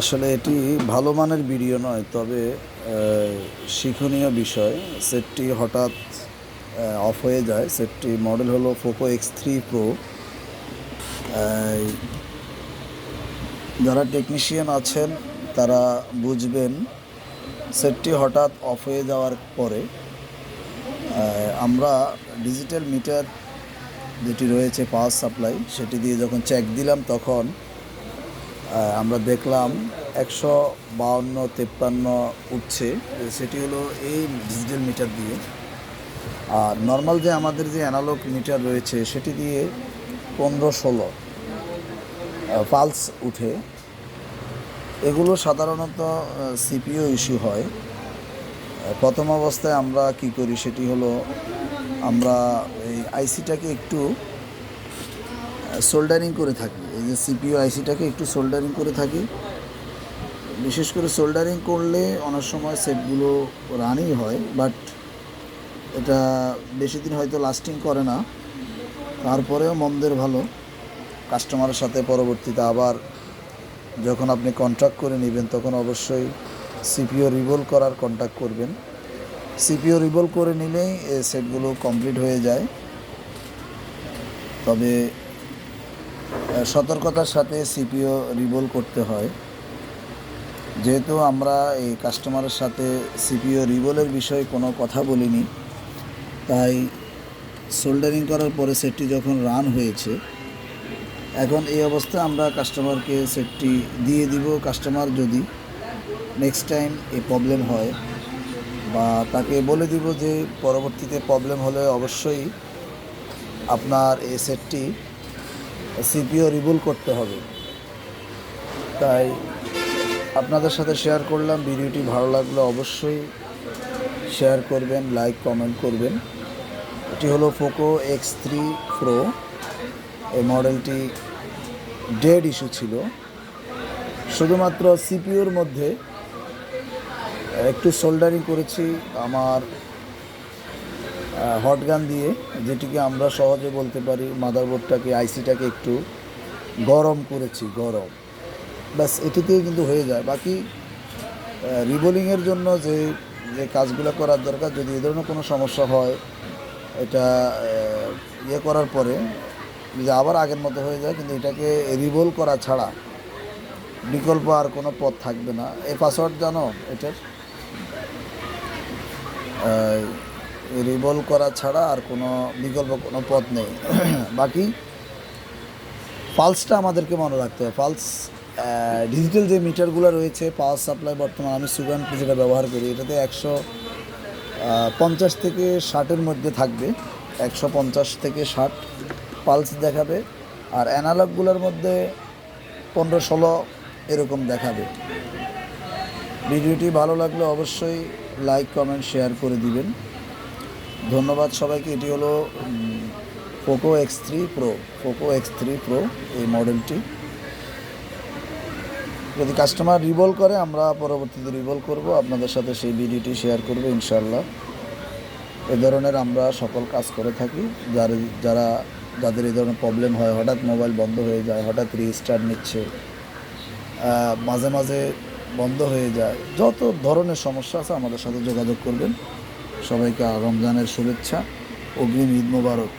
আসলে এটি ভালো মানের ভিডিও নয়, তবে শিক্ষণীয় বিষয়। সেটটি হঠাৎ অফ হয়ে যায়। সেটটি মডেল হলো পোকো এক্স থ্রি প্রো যারা টেকনিশিয়ান আছেন, তারা বুঝবেন, সেটটি হঠাৎ অফ হয়ে যাওয়ার পরে আমরা ডিজিটাল মিটার যেটি রয়েছে পাওয়ার সাপ্লাই সেটি দিয়ে যখন চেক দিলাম, তখন আমরা দেখলাম একশো বাউন্ন তেপ্পান্ন উঠছে। সেটি হলো এই ডিজিটাল মিটার দিয়ে। আর নর্মাল যে আমাদের যে অ্যানালগ মিটার রয়েছে, সেটি দিয়ে পনেরো ষোলো পালস উঠে। এগুলো সাধারণত সিপিও ইস্যু হয়। প্রথম অবস্থায় আমরা কি করি, সেটি হলো আমরা এই আইসিটাকে একটু সোল্ডারিং করে থাকি। যে সিপিইউ আইসিটাকে একটু সোল্ডারিং করে থাকি। বিশেষ করে সোল্ডারিং করলে অনেক সময় সেটগুলো রানই হয় বাট এটা বেশি দিন হয়তো লাস্টিং করে না। তারপরেও মন্দের ভালো। কাস্টমারের সাথে পরবর্তীতে আবার যখন আপনি কন্ট্রাক্ট করে নেবেন, তখন অবশ্যই সিপিও রিভোল করার কন্ট্যাক্ট করবেন। সিপিও রিভোল করে নিলেই সেটগুলো কমপ্লিট হয়ে যায়। তবে সতর্কতার সাথে সিপিও রিভোল করতে হয়। যেহেতু আমরা এই কাস্টমারের সাথে সিপিও রিভোলের বিষয়ে কোনো কথা বলিনি, তাই সোল্ডারিং করার পরে সেটটি যখন রান হয়েছে, এখন এই অবস্থায় আমরা কাস্টমারকে সেটটি দিয়ে দিব। কাস্টমার যদি নেক্সট টাইম এই প্রবলেম হয় বা তাকে বলে দিব যে পরবর্তীতে প্রবলেম হলে অবশ্যই আপনার এই সেটটি সিপিও রিভুল করতে হবে। তাই আপনাদের সাথে শেয়ার করলাম, ভিডিওটি ভালো লাগলে অবশ্যই শেয়ার করবেন, লাইক, কমেন্ট করবেন। এটি হলো পোকো এক্স থ্রি প্রো এই মডেলটি ডেড ইস্যু ছিল। শুধুমাত্র সিপিওর মধ্যে একটু সোল্ডারিং করেছি। আমার হট গান দিয়ে যেটিকে আমরা সহজে বলতে পারি মাদারবোর্ডটাকে, আইসিটাকে একটু গরম করেছি, গরম। ব্যাস, এটিতেই কিন্তু হয়ে যায়। বাকি রিবোলিংয়ের জন্য যে যে কাজগুলো করার দরকার, যদি এ ধরনের কোনো সমস্যা হয়, এটা ইয়ে করার পরে, যদি আবার আগের মতো হয়ে যায়, কিন্তু এটাকে রিভোল করা ছাড়া বিকল্প আর কোনো পথ থাকবে না। এই পাসওয়ার্ড জানো এটার? রিভল করা ছাড়া আর কোনো বিকল্প কোনো পথ নেই। বাকি পালসটা আমাদেরকে মনে রাখতে হবে। পালস ডিজিটাল যে মিটারগুলো রয়েছে পাওয়ার সাপ্লাই বর্তমান আমি সুগান যেটা ব্যবহার করি, এটাতে একশো পঞ্চাশ থেকে ষাটের মধ্যে থাকবে। একশো পঞ্চাশ থেকে ষাট পালস দেখাবে আর অ্যানালগগুলোর মধ্যে পনেরো, ষোলো এরকম দেখাবে। ভিডিওটি ভালো লাগলে অবশ্যই লাইক কমেন্ট শেয়ার করে দিবেন। ধন্যবাদ সবাইকে। এটি হলো Poco X three Pro Poco X three Pro এই মডেলটি। যদি কাস্টমার রিভল করে, আমরা পরবর্তীতে রিভল করব। আপনাদের সাথে সেই ভিডিওটি শেয়ার করব ইনশাল্লাহ এ ধরনের আমরা সকল কাজ করে থাকি। যারা যারা, যাদের এই ধরনের প্রবলেম হয়, হঠাৎ মোবাইল বন্ধ হয়ে যায়, হঠাৎ রিস্টার্ট নিচ্ছে মাঝে মাঝে বন্ধ হয়ে যায়, যত ধরনের সমস্যা আছে আমাদের সাথে যোগাযোগ করবেন। সবাইকে রমজানের শুভেচ্ছা অগ্রিম ঈদ মোবারক।